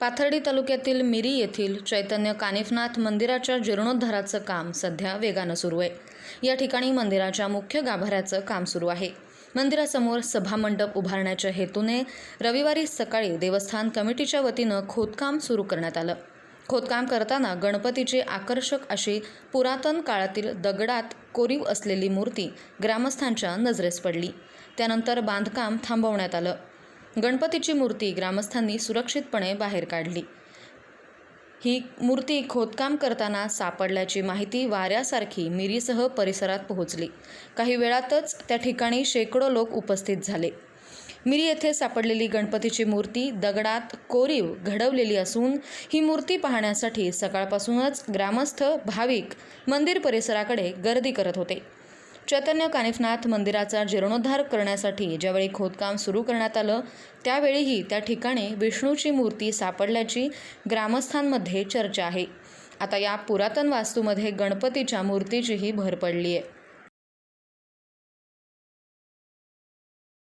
पाथर्डी तालुक्यातील मिरी येथील चैतन्य कानिफनाथ मंदिराच्या जीर्णोद्धाराचं काम सध्या वेगानं सुरू आहे. या ठिकाणी मंदिराच्या मुख्य गाभाऱ्याचं काम सुरू आहे. मंदिरासमोर सभामंडप उभारण्याच्या हेतूने रविवारी सकाळी देवस्थान कमिटीच्या वतीनं खोदकाम सुरू करण्यात आलं. खोदकाम करताना गणपतीची आकर्षक अशी पुरातन काळातील दगडात कोरीव असलेली मूर्ती ग्रामस्थांच्या नजरेस पडली. त्यानंतर बांधकाम थांबवण्यात आलं. गणपतीची मूर्ती ग्रामस्थांनी सुरक्षितपणे बाहेर काढली. ही मूर्ती खोदकाम करताना सापडल्याची माहिती वाऱ्यासारखी मिरीसह परिसरात पोहोचली. काही वेळातच त्या ठिकाणी शेकडो लोक उपस्थित झाले. मिरी येथे सापडलेली गणपतीची मूर्ती दगडात कोरीव घडवलेली असून ही मूर्ती पाहण्यासाठी सकाळपासूनच ग्रामस्थ भाविक मंदिर परिसराकडे गर्दी करत होते. चैतन्य कानिफनाथ मंदिराचा जीर्णोद्धार करण्यासाठी ज्यावेळी खोदकाम सुरू करण्यात आलं त्यावेळीही त्या ठिकाणी विष्णूची मूर्ती सापडल्याची ग्रामस्थांमध्ये चर्चा आहे. आता या पुरातन वास्तूमध्ये गणपतीच्या मूर्तीचीही भर पडली आहे